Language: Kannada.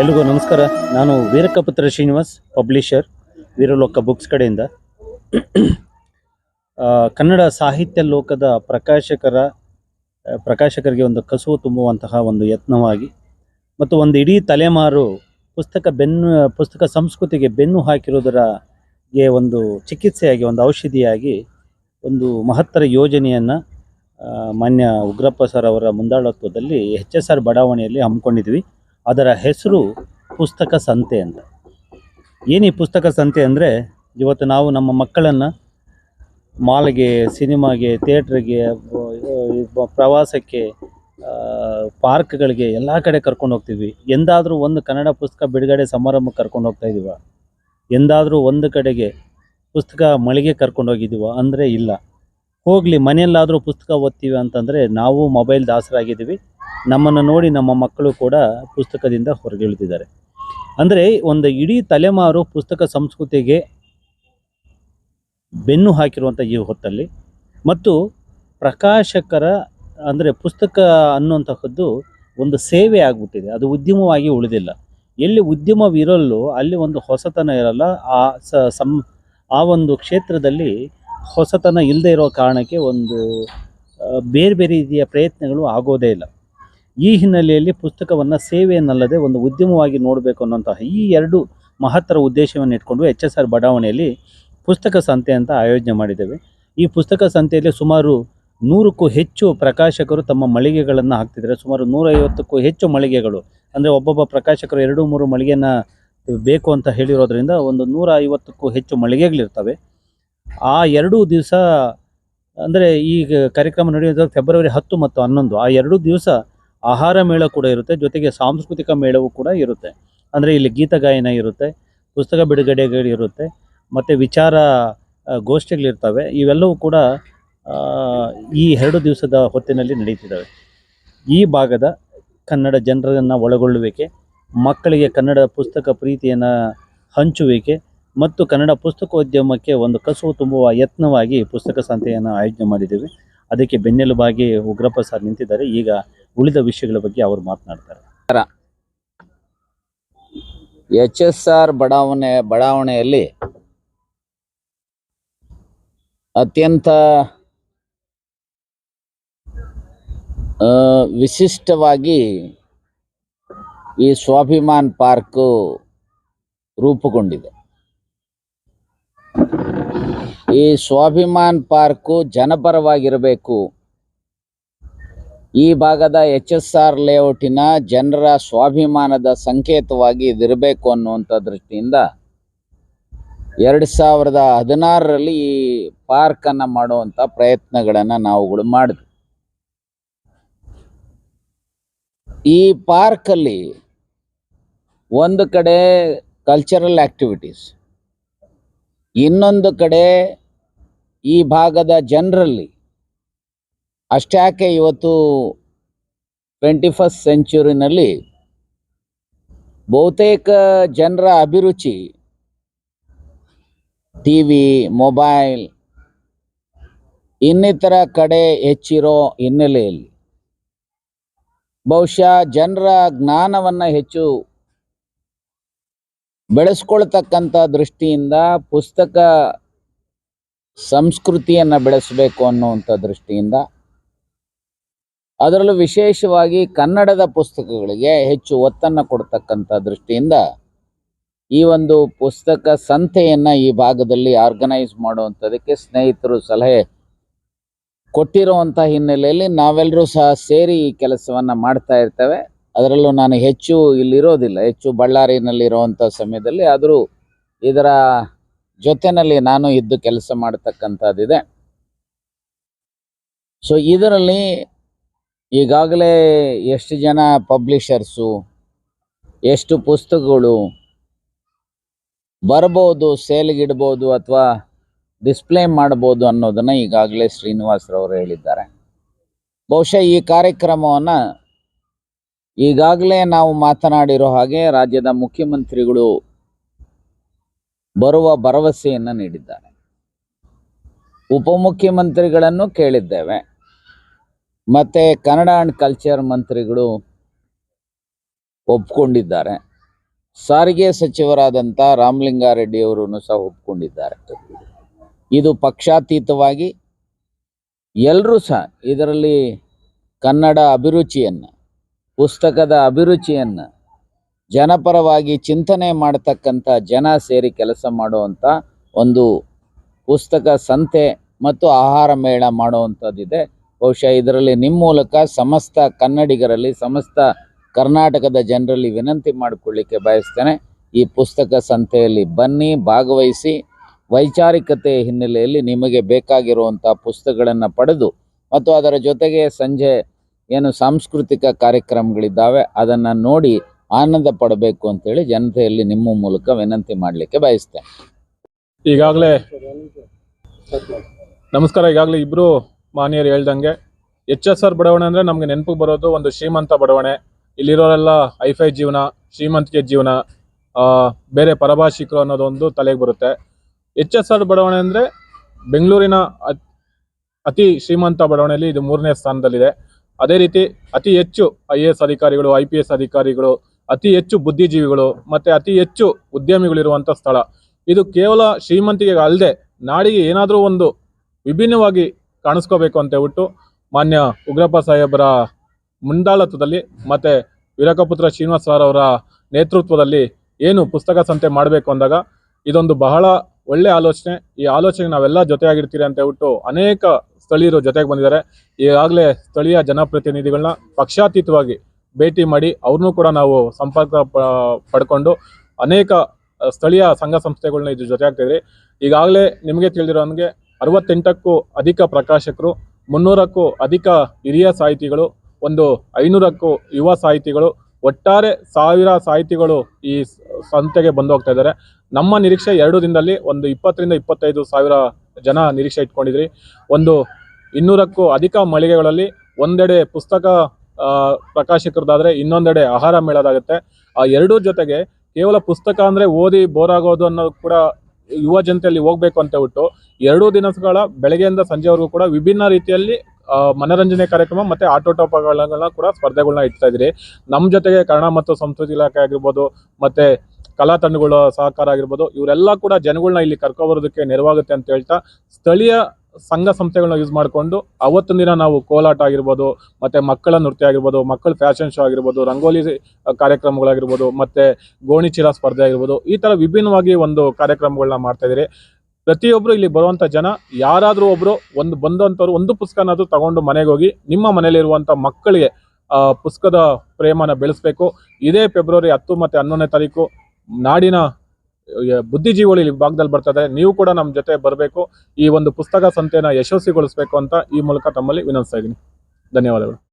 ಎಲ್ರಿಗೂ ನಮಸ್ಕಾರ. ನಾನು ವೀರಕಪುತ್ರ ಶ್ರೀನಿವಾಸ್ ಪಬ್ಲಿಷರ್ ವೀರಲೋಕ ಬುಕ್ಸ್ ಕಡೆಯಿಂದ. ಕನ್ನಡ ಸಾಹಿತ್ಯ ಲೋಕದ ಪ್ರಕಾಶಕರ ಪ್ರಕಾಶಕರಿಗೆ ಒಂದು ಕಸುವು ತುಂಬುವಂತಹ ಒಂದು ಯತ್ನವಾಗಿ ಮತ್ತು ಒಂದು ಇಡೀ ತಲೆಮಾರು ಪುಸ್ತಕ ಬೆನ್ನು, ಪುಸ್ತಕ ಸಂಸ್ಕೃತಿಗೆ ಬೆನ್ನು ಹಾಕಿರೋದರಗೆ ಒಂದು ಚಿಕಿತ್ಸೆಯಾಗಿ, ಒಂದು ಔಷಧಿಯಾಗಿ ಒಂದು ಮಹತ್ತರ ಯೋಜನೆಯನ್ನು ಮಾನ್ಯ ಉಗ್ರಪ್ಪ ಸರ್ ಅವರ ಮುಂದಾಳತ್ವದಲ್ಲಿ ಎಚ್ ಎಸ್ ಆರ್ ಬಡಾವಣೆಯಲ್ಲಿ ಹಮ್ಮಿಕೊಂಡಿದ್ವಿ. ಅದರ ಹೆಸರು ಪುಸ್ತಕ ಸಂತೆ ಅಂತ. ಏನು ಪುಸ್ತಕ ಸಂತೆ ಅಂದರೆ, ಇವತ್ತು ನಾವು ನಮ್ಮ ಮಕ್ಕಳನ್ನು ಮಾಲ್ಗೆ, ಸಿನಿಮಾಗೆ, ಥಿಯೇಟ್ರಿಗೆ ಪ್ರವಾಸಕ್ಕೆ ಪಾರ್ಕ್ಗಳಿಗೆ ಎಲ್ಲ ಕಡೆ ಕರ್ಕೊಂಡು ಹೋಗ್ತೀವಿ. ಎಂದಾದರೂ ಒಂದು ಕನ್ನಡ ಪುಸ್ತಕ ಬಿಡುಗಡೆ ಸಮಾರಂಭಕ್ಕೆ ಕರ್ಕೊಂಡು ಹೋಗ್ತಾ ಇದೀವ. ಎಂದಾದರೂ ಒಂದು ಕಡೆಗೆ ಪುಸ್ತಕ ಮಳಿಗೆ ಕರ್ಕೊಂಡು ಹೋಗಿದ್ದೀವ ಅಂದರೆ ಇಲ್ಲ. ಹೋಗಲಿ, ಮನೆಯಲ್ಲಾದರೂ ಪುಸ್ತಕ ಓದ್ತೀವಿ ಅಂತಂದರೆ ನಾವು ಮೊಬೈಲ್ ದಾಸರಾಗಿದ್ದೀವಿ ನಮ್ಮನ್ನು ನೋಡಿ ನಮ್ಮ ಮಕ್ಕಳು ಕೂಡ ಪುಸ್ತಕದಿಂದ ಹೊರಗಿಳಿದಿದ್ದಾರೆ. ಅಂದರೆ ಒಂದು ಇಡೀ ತಲೆಮಾರು ಪುಸ್ತಕ ಸಂಸ್ಕೃತಿಗೆ ಬೆನ್ನು ಹಾಕಿರುವಂಥ ಈ ಹೊತ್ತಲ್ಲಿ ಮತ್ತು ಪ್ರಕಾಶಕರ ಅಂದರೆ ಪುಸ್ತಕ ಅನ್ನುವಂತಹದ್ದು ಒಂದು ಸೇವೆ ಆಗಿಬಿಟ್ಟಿದೆ. ಅದು ಉದ್ಯಮವಾಗಿ ಉಳಿದಿಲ್ಲ. ಎಲ್ಲಿ ಉದ್ಯಮವಿರಲ್ಲೋ ಅಲ್ಲಿ ಒಂದು ಹೊಸತನ ಇರಲ್ಲ. ಆ ಸ ಆ ಒಂದು ಕ್ಷೇತ್ರದಲ್ಲಿ ಹೊಸತನ ಇಲ್ಲದೆ ಇರೋ ಕಾರಣಕ್ಕೆ ಒಂದು ಬೇರೆ ಬೇರೆ ರೀತಿಯ ಪ್ರಯತ್ನಗಳು ಆಗೋದೇ ಇಲ್ಲ. ಈ ಹಿನ್ನೆಲೆಯಲ್ಲಿ ಪುಸ್ತಕವನ್ನು ಸೇವೆಯನ್ನಲ್ಲದೆ ಒಂದು ಉದ್ಯಮವಾಗಿ ನೋಡಬೇಕು ಅನ್ನೋಂತಹ ಈ ಎರಡು ಮಹತ್ತರ ಉದ್ದೇಶವನ್ನು ಇಟ್ಕೊಂಡು ಎಚ್ ಎಸ್ ಆರ್ ಬಡಾವಣೆಯಲ್ಲಿ ಪುಸ್ತಕ ಸಂತೆ ಅಂತ ಆಯೋಜನೆ ಮಾಡಿದ್ದೇವೆ. ಈ ಪುಸ್ತಕ ಸಂತೆಯಲ್ಲಿ ಸುಮಾರು ನೂರಕ್ಕೂ ಹೆಚ್ಚು ಪ್ರಕಾಶಕರು ತಮ್ಮ ಮಳಿಗೆಗಳನ್ನು ಹಾಕ್ತಿದ್ದಾರೆ. ಸುಮಾರು ನೂರೈವತ್ತಕ್ಕೂ ಹೆಚ್ಚು ಮಳಿಗೆಗಳು. ಅಂದರೆ ಒಬ್ಬೊಬ್ಬ ಪ್ರಕಾಶಕರು ಎರಡು, ಮೂರು ಮಳಿಗೆನ ಬೇಕು ಅಂತ ಹೇಳಿರೋದ್ರಿಂದ ಒಂದು ನೂರ ಐವತ್ತಕ್ಕೂ ಹೆಚ್ಚು ಮಳಿಗೆಗಳಿರ್ತವೆ. ಆ ಎರಡೂ ದಿವಸ ಅಂದರೆ ಈ ಕಾರ್ಯಕ್ರಮ ನಡೆಯೋದು ಫೆಬ್ರವರಿ ಹತ್ತು ಮತ್ತು ಹನ್ನೊಂದು. ಆ ಎರಡೂ ದಿವಸ ಆಹಾರ ಮೇಳ ಕೂಡ ಇರುತ್ತೆ, ಜೊತೆಗೆ ಸಾಂಸ್ಕೃತಿಕ ಮೇಳವೂ ಕೂಡ ಇರುತ್ತೆ. ಅಂದರೆ ಇಲ್ಲಿ ಗೀತಗಾಯನ ಇರುತ್ತೆ, ಪುಸ್ತಕ ಬಿಡುಗಡೆಗಳು ಇರುತ್ತೆ, ಮತ್ತು ವಿಚಾರ ಗೋಷ್ಠಿಗಳಿರ್ತವೆ. ಇವೆಲ್ಲವೂ ಕೂಡ ಈ ಎರಡು ದಿವಸದ ಹೊತ್ತಿನಲ್ಲಿ ನಡೀತಿದ್ದಾವೆ. ಈ ಭಾಗದ ಕನ್ನಡ ಜನರನ್ನು ಒಳಗೊಳ್ಳುವಿಕೆ, ಮಕ್ಕಳಿಗೆ ಕನ್ನಡ ಪುಸ್ತಕ ಪ್ರೀತಿಯನ್ನು ಹಂಚುವಿಕೆ, ಮತ್ತು ಕನ್ನಡ ಪುಸ್ತಕೋದ್ಯಮಕ್ಕೆ ಒಂದು ಕಸುವು ತುಂಬುವ ಯತ್ನವಾಗಿ ಪುಸ್ತಕ ಸಂತೆಯನ್ನು ಆಯೋಜನೆ ಮಾಡಿದ್ದೀವಿ. ಅದಕ್ಕೆ ಬೆನ್ನೆಲುಬಾಗಿ ಉಗ್ರಪ್ಪ ಸರ್ ನಿಂತಿದ್ದಾರೆ. ಈಗ ಉಳಿದ ವಿಷಯಗಳ ಬಗ್ಗೆ ಅವರು ಮಾತನಾಡ್ತಾರೆ. ಎಚ್ ಎಸ್ ಆರ್ ಬಡಾವಣೆ, ಬಡಾವಣೆಯಲ್ಲಿ ಅತ್ಯಂತ ವಿಶಿಷ್ಟವಾಗಿ ಈ ಸ್ವಾಭಿಮಾನ್ ಪಾರ್ಕು ರೂಪುಗೊಂಡಿದೆ. ಈ ಸ್ವಾಭಿಮಾನ್ ಪಾರ್ಕು ಜನಪರವಾಗಿರಬೇಕು ಈ ಭಾಗದ ಎಚ್ ಎಸ್ ಆರ್ ಲೇಔಟಿನ ಜನರ ಸ್ವಾಭಿಮಾನದ ಸಂಕೇತವಾಗಿ ಇದಿರಬೇಕು ಅನ್ನುವಂಥ ದೃಷ್ಟಿಯಿಂದ ಎರಡು ಸಾವಿರದ ಹದಿನಾರರಲ್ಲಿ ಈ ಪಾರ್ಕನ್ನು ಮಾಡುವಂಥ ಪ್ರಯತ್ನಗಳನ್ನು ನಾವುಗಳು ಮಾಡಿದ್ವಿ. ಈ ಪಾರ್ಕಲ್ಲಿ ಒಂದು ಕಡೆ ಕಲ್ಚರಲ್ ಆಕ್ಟಿವಿಟೀಸ್ ಇನ್ನೊಂದು ಕಡೆ ಈ ಭಾಗದ ಜನರಲ್ಲಿ ಅಷ್ಟ್ಯಾಕೆ ಇವತ್ತು ಟ್ವೆಂಟಿ ಫಸ್ಟ್ ಸೆಂಚುರಿನಲ್ಲಿ ಬಹುತೇಕ ಜನರ ಅಭಿರುಚಿ ಟಿ ವಿ ಮೊಬೈಲ್ ಇನ್ನಿತರ ಕಡೆ ಹೆಚ್ಚಿರೋ ಹಿನ್ನೆಲೆಯಲ್ಲಿ. ಬಹುಶಃ ಜನರ ಜ್ಞಾನವನ್ನು ಹೆಚ್ಚು ಬೆಳೆಸ್ಕೊಳ್ತಕ್ಕಂಥ ದೃಷ್ಟಿಯಿಂದ ಪುಸ್ತಕ ಸಂಸ್ಕೃತಿಯನ್ನು ಬೆಳೆಸಬೇಕು ಅನ್ನುವಂಥ ದೃಷ್ಟಿಯಿಂದ ಅದರಲ್ಲೂ ವಿಶೇಷವಾಗಿ ಕನ್ನಡದ ಪುಸ್ತಕಗಳಿಗೆ ಹೆಚ್ಚು ಒತ್ತನ್ನು ಕೊಡ್ತಕ್ಕಂಥ ದೃಷ್ಟಿಯಿಂದ ಈ ಒಂದು ಪುಸ್ತಕ ಸಂತೆಯನ್ನು ಈ ಭಾಗದಲ್ಲಿ ಆರ್ಗನೈಸ್ ಮಾಡುವಂಥದಕ್ಕೆ ಸ್ನೇಹಿತರು ಸಲಹೆ ಕೊಟ್ಟಿರುವಂಥ ಹಿನ್ನೆಲೆಯಲ್ಲಿ ನಾವೆಲ್ಲರೂ ಸಹ ಸೇರಿ ಈ ಕೆಲಸವನ್ನು ಮಾಡ್ತಾ ಇರ್ತೇವೆ. ಅದರಲ್ಲೂ ನಾನು ಹೆಚ್ಚು ಇಲ್ಲಿರೋದಿಲ್ಲ, ಹೆಚ್ಚು ಬಳ್ಳಾರಿನಲ್ಲಿರುವಂಥ ಸಮಯದಲ್ಲಿ ಆದರೂ ಇದರ ಜೊತೆಯಲ್ಲಿ ನಾನು ಇದ್ದು ಕೆಲಸ ಮಾಡ್ತಕ್ಕಂಥದ್ದಿದೆ. ಸೊ ಇದರಲ್ಲಿ ಈಗಾಗಲೇ ಎಷ್ಟು ಜನ ಪಬ್ಲಿಷರ್ಸು ಎಷ್ಟು ಪುಸ್ತಕಗಳು ಬರ್ಬೋದು ಸೇಲ್ಗಿಡ್ಬೋದು ಅಥವಾ ಡಿಸ್ಪ್ಲೇ ಮಾಡ್ಬೋದು ಅನ್ನೋದನ್ನು ಈಗಾಗಲೇ ಶ್ರೀನಿವಾಸರವರು ಹೇಳಿದ್ದಾರೆ. ಬಹುಶಃ ಈ ಕಾರ್ಯಕ್ರಮವನ್ನು ಈಗಾಗಲೇ ನಾವು ಮಾತನಾಡಿರೋ ಹಾಗೆ ರಾಜ್ಯದ ಮುಖ್ಯಮಂತ್ರಿಗಳು ಬರುವ ಭರವಸೆಯನ್ನು ನೀಡಿದ್ದಾರೆ. ಉಪಮುಖ್ಯಮಂತ್ರಿಗಳನ್ನು ಕೇಳಿದ್ದೇವೆ. ಮತ್ತು ಕನ್ನಡ ಆ್ಯಂಡ್ ಕಲ್ಚರ್ ಮಂತ್ರಿಗಳು ಒಪ್ಕೊಂಡಿದ್ದಾರೆ. ಸಾರಿಗೆ ಸಚಿವರಾದಂಥ ರಾಮಲಿಂಗಾರೆಡ್ಡಿ ಅವರನ್ನು ಸಹ ಒಪ್ಕೊಂಡಿದ್ದಾರೆ. ಇದು ಪಕ್ಷಾತೀತವಾಗಿ ಎಲ್ಲರೂ ಸಹ ಇದರಲ್ಲಿ ಕನ್ನಡ ಅಭಿರುಚಿಯನ್ನು, ಪುಸ್ತಕದ ಅಭಿರುಚಿಯನ್ನು, ಜನಪರವಾಗಿ ಚಿಂತನೆ ಮಾಡತಕ್ಕಂಥ ಜನ ಸೇರಿ ಕೆಲಸ ಮಾಡುವಂಥ ಒಂದು ಪುಸ್ತಕ ಸಂತೆ ಮತ್ತು ಆಹಾರ ಮೇಳ ಮಾಡುವಂಥದ್ದಿದೆ ಬಹುಶಃ ಇದರಲ್ಲಿ ನಿಮ್ಮ ಮೂಲಕ ಸಮಸ್ತ ಕನ್ನಡಿಗರಲ್ಲಿ, ಸಮಸ್ತ ಕರ್ನಾಟಕದ ಜನರಲ್ಲಿ ವಿನಂತಿ ಮಾಡಿಕೊಳ್ಳಿಕ್ಕೆ ಬಯಸ್ತೇನೆ. ಈ ಪುಸ್ತಕ ಸಂತೆಯಲ್ಲಿ ಬನ್ನಿ, ಭಾಗವಹಿಸಿ. ವೈಚಾರಿಕತೆ ಹಿನ್ನೆಲೆಯಲ್ಲಿ ನಿಮಗೆ ಬೇಕಾಗಿರುವಂಥ ಪುಸ್ತಕಗಳನ್ನು ಪಡೆದು ಮತ್ತು ಅದರ ಜೊತೆಗೆ ಸಂಜೆ ಏನು ಸಾಂಸ್ಕೃತಿಕ ಕಾರ್ಯಕ್ರಮಗಳಿದ್ದಾವೆ, ಅದನ್ನು ನೋಡಿ ಆನಂದ ಪಡಬೇಕು ಅಂತೇಳಿ ಜನತೆಯಲ್ಲಿ ನಿಮ್ಮ ಮೂಲಕ ವಿನಂತಿ ಮಾಡಲಿಕ್ಕೆ ಬಯಸ್ತೇನೆ. ಈಗಾಗಲೇ ನಮಸ್ಕಾರ, ಈಗಾಗಲೇ ಇಬ್ರು ಮಾನ್ಯರು ಹೇಳ್ದಂಗೆ ಎಚ್ ಎಸ್ ಆರ್ ಬಡಾವಣೆ ಅಂದ್ರೆ ನಮಗೆ ನೆನಪಿಗೆ ಬರೋದು ಒಂದು ಶ್ರೀಮಂತ ಬಡಾವಣೆ. ಇಲ್ಲಿರೋರೆಲ್ಲ ಐಫೈ ಜೀವನ ಶ್ರೀಮಂತಿಕೆ ಜೀವನ ಬೇರೆ ಪರಭಾಷಿಕರು ಅನ್ನೋದೊಂದು ತಲೆಗೆ ಬರುತ್ತೆ. ಎಚ್ ಎಸ್ ಆರ್ ಬಡಾವಣೆ ಅಂದ್ರೆ ಬೆಂಗಳೂರಿನ ಅತ್- ಅತಿ ಶ್ರೀಮಂತ ಬಡಾವಣೆಯಲ್ಲಿ ಇದು ಮೂರನೇ ಸ್ಥಾನದಲ್ಲಿದೆ. ಅದೇ ರೀತಿ ಅತಿ ಹೆಚ್ಚು ಐ ಎ ಎಸ್ ಅಧಿಕಾರಿಗಳು, ಐ ಪಿ ಎಸ್ ಅಧಿಕಾರಿಗಳು, ಅತಿ ಹೆಚ್ಚು ಬುದ್ಧಿಜೀವಿಗಳು, ಮತ್ತೆ ಅತಿ ಹೆಚ್ಚು ಉದ್ಯಮಿಗಳಿರುವಂಥ ಸ್ಥಳ. ಇದು ಕೇವಲ ಶ್ರೀಮಂತಿಗೆ ಅಲ್ಲದೆ ನಾಡಿಗೆ ಏನಾದರೂ ಒಂದು ವಿಭಿನ್ನವಾಗಿ ಕಾಣಿಸ್ಕೋಬೇಕು ಅಂತ ಹೇಳ್ಬಿಟ್ಟು ಮಾನ್ಯ ಉಗ್ರಪ್ಪ ಸಾಹೇಬರ ಮುಂದಾಳತ್ವದಲ್ಲಿ ಮತ್ತು ವೀರಕಪುತ್ರ ಶ್ರೀನಿವಾಸ ಸರ್ ಅವರ ನೇತೃತ್ವದಲ್ಲಿ ಏನು ಪುಸ್ತಕ ಸಂತೆ ಮಾಡಬೇಕು ಅಂದಾಗ ಇದೊಂದು ಬಹಳ ಒಳ್ಳೆ ಆಲೋಚನೆ. ಈ ಆಲೋಚನೆ ನಾವೆಲ್ಲ ಜೊತೆಯಾಗಿರ್ತೀರಿ ಅಂತ ಹೇಳ್ಬಿಟ್ಟು ಅನೇಕ ಸ್ಥಳೀಯರು ಜೊತೆಗೆ ಬಂದಿದ್ದಾರೆ. ಈಗಾಗಲೇ ಸ್ಥಳೀಯ ಜನಪ್ರತಿನಿಧಿಗಳನ್ನ ಪಕ್ಷಾತೀತವಾಗಿ ಭೇಟಿ ಮಾಡಿ ಅವ್ರನ್ನೂ ಕೂಡ ನಾವು ಸಂಪರ್ಕ ಪಡ್ಕೊಂಡು ಅನೇಕ ಸ್ಥಳೀಯ ಸಂಘ ಸಂಸ್ಥೆಗಳನ್ನ ಇದ್ರ ಜೊತೆ ಆಗ್ತಿದ್ರಿ ಈಗಾಗಲೇ ನಿಮಗೆ ತಿಳಿದಿರೋ ಹಂಗೆ ಅರವತ್ತೆಂಟಕ್ಕೂ ಅಧಿಕ ಪ್ರಕಾಶಕರು, ಮುನ್ನೂರಕ್ಕೂ ಅಧಿಕ ಹಿರಿಯ ಸಾಹಿತಿಗಳು, ಒಂದು ಐನೂರಕ್ಕೂ ಯುವ ಸಾಹಿತಿಗಳು, ಒಟ್ಟಾರೆ ಸಾವಿರ ಸಾಹಿತಿಗಳು ಈ ಸಂತೆಗೆ ಬಂದು ಹೋಗ್ತಾ ಇದ್ದಾರೆ. ನಮ್ಮ ನಿರೀಕ್ಷೆ ಎರಡು ದಿನದಲ್ಲಿ ಒಂದು ಇಪ್ಪತ್ತರಿಂದ ಇಪ್ಪತ್ತೈದು ಸಾವಿರ ಜನ ನಿರೀಕ್ಷೆ ಇಟ್ಕೊಂಡಿದ್ರಿ. ಒಂದು ಇನ್ನೂರಕ್ಕೂ ಅಧಿಕ ಮಳಿಗೆಗಳಲ್ಲಿ ಒಂದೆಡೆ ಪುಸ್ತಕ ಪ್ರಕಾಶಕರದಾದರೆ ಇನ್ನೊಂದೆಡೆ ಆಹಾರ ಮೇಳದಾಗುತ್ತೆ. ಆ ಎರಡೂ ಜೊತೆಗೆ ಕೇವಲ ಪುಸ್ತಕ ಅಂದರೆ ಓದಿ ಬೋರಾಗೋದು ಅನ್ನೋದು ಕೂಡ ಯುವ ಜನತೆಯಲ್ಲಿ ಹೋಗ್ಬೇಕು ಅಂತ ಬಿಟ್ಟು ಎರಡೂ ದಿನಗಳ ಬೆಳಗ್ಗೆಯಿಂದ ಸಂಜೆವರೆಗೂ ಕೂಡ ವಿಭಿನ್ನ ರೀತಿಯಲ್ಲಿ ಮನರಂಜನೆ ಕಾರ್ಯಕ್ರಮ ಮತ್ತೆ ಆಟೋಟೋಪಗಳನ್ನ ಕೂಡ ಸ್ಪರ್ಧೆಗಳನ್ನ ಇಡ್ತಾ ಇದ್ರಿ ನಮ್ಮ ಜೊತೆಗೆ ಕನ್ನಡ ಮತ್ತು ಸಂಸ್ಕೃತಿ ಇಲಾಖೆ ಆಗಿರ್ಬೋದು ಮತ್ತೆ ಕಲಾ ತಂಡಗಳ ಸಹಕಾರ ಆಗಿರ್ಬೋದು, ಇವರೆಲ್ಲ ಕೂಡ ಜನಗಳನ್ನ ಇಲ್ಲಿ ಕರ್ಕೊಬರೋದಕ್ಕೆ ನೆರವಾಗುತ್ತೆ ಅಂತ ಹೇಳ್ತಾ ಸ್ಥಳೀಯ ಸಂಘ ಸಂಸ್ಥೆಗಳನ್ನ ಯೂಸ್ ಮಾಡಿಕೊಂಡು ಅವತ್ತಿನ ದಿನ ನಾವು ಕೋಲಾಟ ಆಗಿರ್ಬೋದು, ಮತ್ತೆ ಮಕ್ಕಳ ನೃತ್ಯ ಆಗಿರ್ಬೋದು, ಮಕ್ಕಳ ಫ್ಯಾಷನ್ ಶೋ ಆಗಿರ್ಬೋದು, ರಂಗೋಲಿ ಕಾರ್ಯಕ್ರಮಗಳಾಗಿರ್ಬೋದು, ಮತ್ತೆ ಗೋಣಿಚೀಲ ಸ್ಪರ್ಧೆ ಆಗಿರ್ಬೋದು, ಈ ಥರ ವಿಭಿನ್ನವಾಗಿ ಒಂದು ಕಾರ್ಯಕ್ರಮಗಳನ್ನ ಮಾಡ್ತಾ ಪ್ರತಿಯೊಬ್ಬರು ಇಲ್ಲಿ ಬರುವಂತ ಜನ, ಯಾರಾದರೂ ಒಬ್ಬರು ಒಂದು ಬಂದಂತವ್ರು, ಒಂದು ಪುಸ್ತಕನಾದರೂ ತಗೊಂಡು ಮನೆಗೆ ಹೋಗಿ ನಿಮ್ಮ ಮನೆಯಲ್ಲಿರುವಂತ ಮಕ್ಕಳಿಗೆ ಪುಸ್ತಕದ ಪ್ರೇಮನ ಬೆಳೆಸ್ಬೇಕು. ಇದೇ ಫೆಬ್ರವರಿ ಹತ್ತು ಮತ್ತೆ ಹನ್ನೊಂದನೇ ತಾರೀಕು ನಾಡಿನ ಬುದ್ಧಿಜೀವಿಗಳು ಇಲ್ಲಿ ಭಾಗದಲ್ಲಿ ಬರ್ತದೆ ನೀವು ಕೂಡ ನಮ್ಮ ಜೊತೆ ಬರಬೇಕು. ಈ ಒಂದು ಪುಸ್ತಕ ಸಂತೆಯನ್ನು ಯಶಸ್ವಿಗೊಳಿಸಬೇಕು ಅಂತ ಈ ಮೂಲಕ ತಮ್ಮಲ್ಲಿ ವಿನಂತಿಸ್ತಾ ಇದ್ದೀನಿ. ಧನ್ಯವಾದಗಳು.